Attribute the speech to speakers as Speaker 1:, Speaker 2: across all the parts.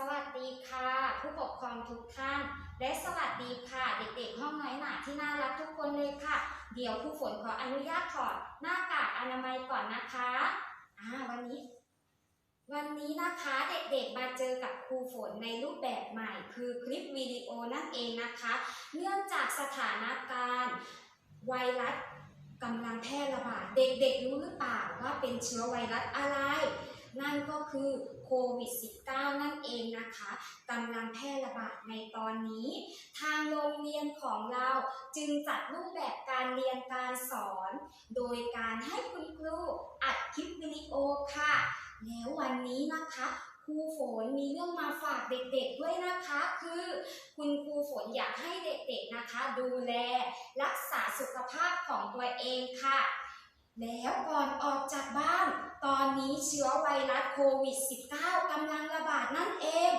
Speaker 1: สวัสดีค่ะ ผู้ปกครองทุกท่าน และสวัสดีค่ะ เด็กๆ ห้องน้อยหนาที่น่ารักทุกคนเลยค่ะ เดี๋ยวครูฝนขออนุญาตถอดหน้ากากอนามัยก่อนนะคะอ่าวันนี้ วันนี้นะคะเด็กๆ มาเจอกับครูฝนในรูปแบบใหม่ คือคลิปวิดีโอนั่นเองนะคะ เนื่องจากสถานการณ์ไวรัสกำลังแพร่ระบาดเด็กๆ รู้หรือเปล่าว่าเป็นเชื้อไวรัสอะไร นั่นก็คือโควิด -19 นั่นเองนะคะกำลังแพร่ระบาดในตอนนี้ ทางโรงเรียนของเราจึงจัดรูปแบบการเรียนการสอน โดยการให้คุณครูอัดคลิปวิดีโอค่ะ แล้ววันนี้นะคะครูฝนมีเรื่องมาฝากเด็กๆด้วยนะคะ คือคุณครูฝนอยากให้เด็กๆนะคะ ดูแลรักษาสุขภาพของตัวเองค่ะ แล้วก่อนออกจากบ้าน ตอนนี้เชื้อไวรัสโควิด -19 กำลังระบาดนั่นเอง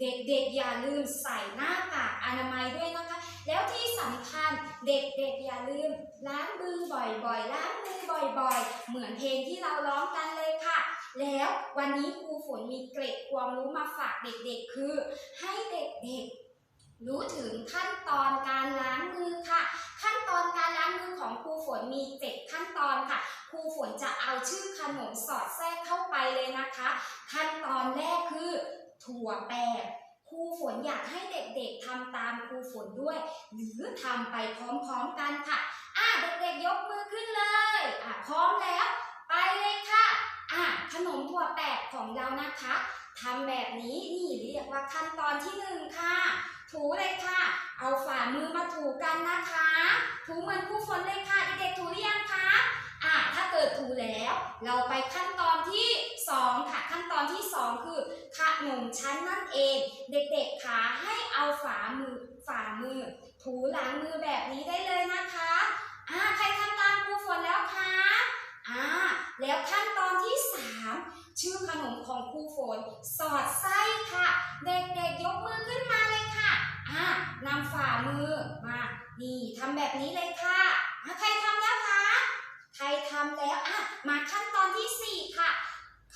Speaker 1: เด็กๆอย่าลืมใส่หน้ากากอนามัยด้วยนะคะ แล้วที่สำคัญเด็กๆอย่าลืม ล้างมือบ่อยๆ ล้างมือบ่อยๆ เหมือนเพลงที่เราร้องกันเลยค่ะ แล้ววันนี้ครูฝนมีเกร็ดความรู้มาฝากเด็กๆ คือ ให้เด็กๆรู้ถึงขั้นตอนการล้างมือค่ะ ขั้นตอนการล้างมือของ ครูฝนมี7ขั้นตอนค่ะครูฝนจะเอาชื่อขนมสอดแทรกเข้าไปเลยนะคะ ขั้นตอนแรกคือ ถั่วแปบครูฝนอยากให้เด็กๆทำตามครูฝนด้วย หรือทำไปพร้อมๆกันค่ะอะเด็กๆยกมือขึ้นเลยอะพร้อมแล้ว ไปเลยค่ะอะขนมถั่วแปบของเรานะคะทำแบบนี้นี่เรียกว่าขั้นตอนที่หนึ่งค่ะ ถู มือมาถูกันนะคะ ถูเหมือนครูฝนเลยค่ะเด็กๆถูหรือยังคะอะถ้าเกิดถูแล้ว เราไปขั้นตอนที่สองค่ะ ขั้นตอนที่สองคือขนมชั้นนั่นเอง เด็กๆคะให้เอาฝ่ามือฝ่ามือ ถูหลังมือแบบนี้ได้เลยนะคะอ่าใครทำตามครูฝนแล้วคะอ่าแล้วขั้นตอนที่สามชื่อขนมของครูฝน สอดไส้ค่ะ เด็กๆยกมือขึ้นมาเลยค่ะ อ่านำฝ่ามือมา นี่ทำแบบนี้เลยค่ะใครทำแล้วคะ ใครทำแล้วอะมาขั้นตอนที่ 4 ค่ะ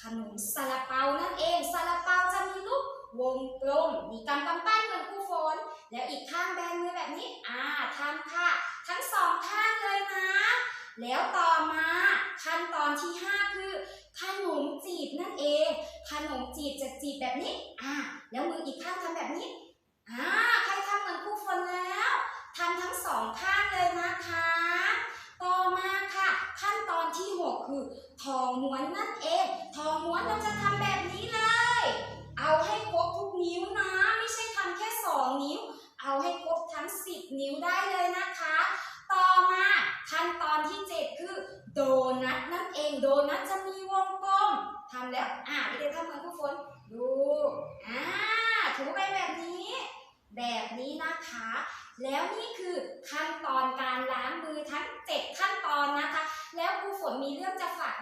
Speaker 1: ขนมซาลาเปานั่นเองซาลาเปาจะมีรูปวงกลม มีกำกำปั้นเหมือนครูฝน แล้วอีกข้างแบนมือแบบนี้ อ่าทำค่ะ ทั้งสองข้างเลยนะ แล้วต่อมาขั้นตอนที่ 5 คือ ขนมจีบนั่นเอง ขนมจีบจะจีบแบบนี้ อ่าแล้วมืออีกข้างทำแบบนี้ อ่า ใครทำเหมือนครูฝนแล้วทำทั้งสองข้างเลยนะคะ ต่อมาค่ะ ขั้นตอนที่ 6 คือ ทองม้ วนนั่นเอง ทองม้วนเราจะทำแบบนี้เลย เอาให้ครบทุกนิ้วนะ ไม่ใช่ทำแค่2นิ้ว เอาให้ครบทั้ง10นิ้วได้เลยนะคะ ต่อมาขั้นตอนที่7คือ โดนัทนั่นเอง โดนัทจะมีวงกลมทำแล้ว อ่าเด็กๆทำเหมือนครูฝน ดู อ่า ถูไปแบบนี้ แบบนี้นะคะ แล้วนี่คือขั้นตอนการล้างมือทั้ง 7 ขั้นตอนนะคะ แล้วครูฝนมี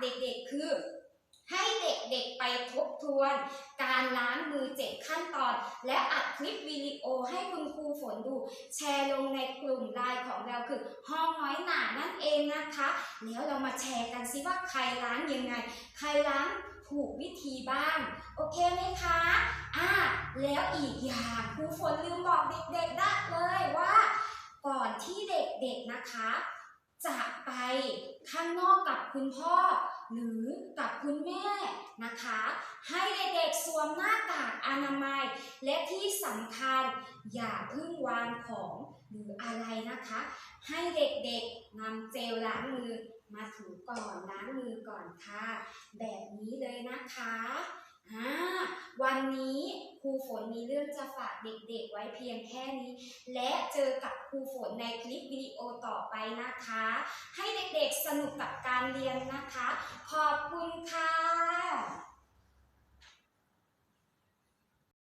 Speaker 1: เด็กๆคือ ให้เด็กๆไปทบทวน การล้างมือ7ขั้นตอน และอัดคลิปวิดีโอให้คุณครูฝนดู แชร์ลงในกลุ่มไลน์ของเราคือ ห้องน้อยหนานั่นเองนะคะ แล้วเรามาแชร์กันซิว่าใครล้างยังไง ใครล้างถูกวิธีบ้าง โอเคไหมคะ อ่า แล้วอีกอย่างครูฝนลืมบอกเด็กๆได้เลยว่า ก่อนที่เด็กๆนะคะ จะไปข้างนอกกับคุณพ่อ หรือกับคุณแม่นะคะ ให้เด็กๆสวมหน้ากากอนามัย และที่สำคัญอย่าเพิ่งวางของหรืออะไรนะคะ ให้เด็กๆนำเจลล้างมือมาถูก่อนล้างมือก่อนค่ะ แบบนี้เลยนะคะอ่าวันนี้ ฝนมีเรื่องจะฝากเด็กๆ ไว้เพียงแค่นี้ และเจอกับครูฝนในคลิปวิดีโอต่อไปนะคะ ให้เด็กๆสนุกกับการเรียนนะคะ ขอบคุณค่ะ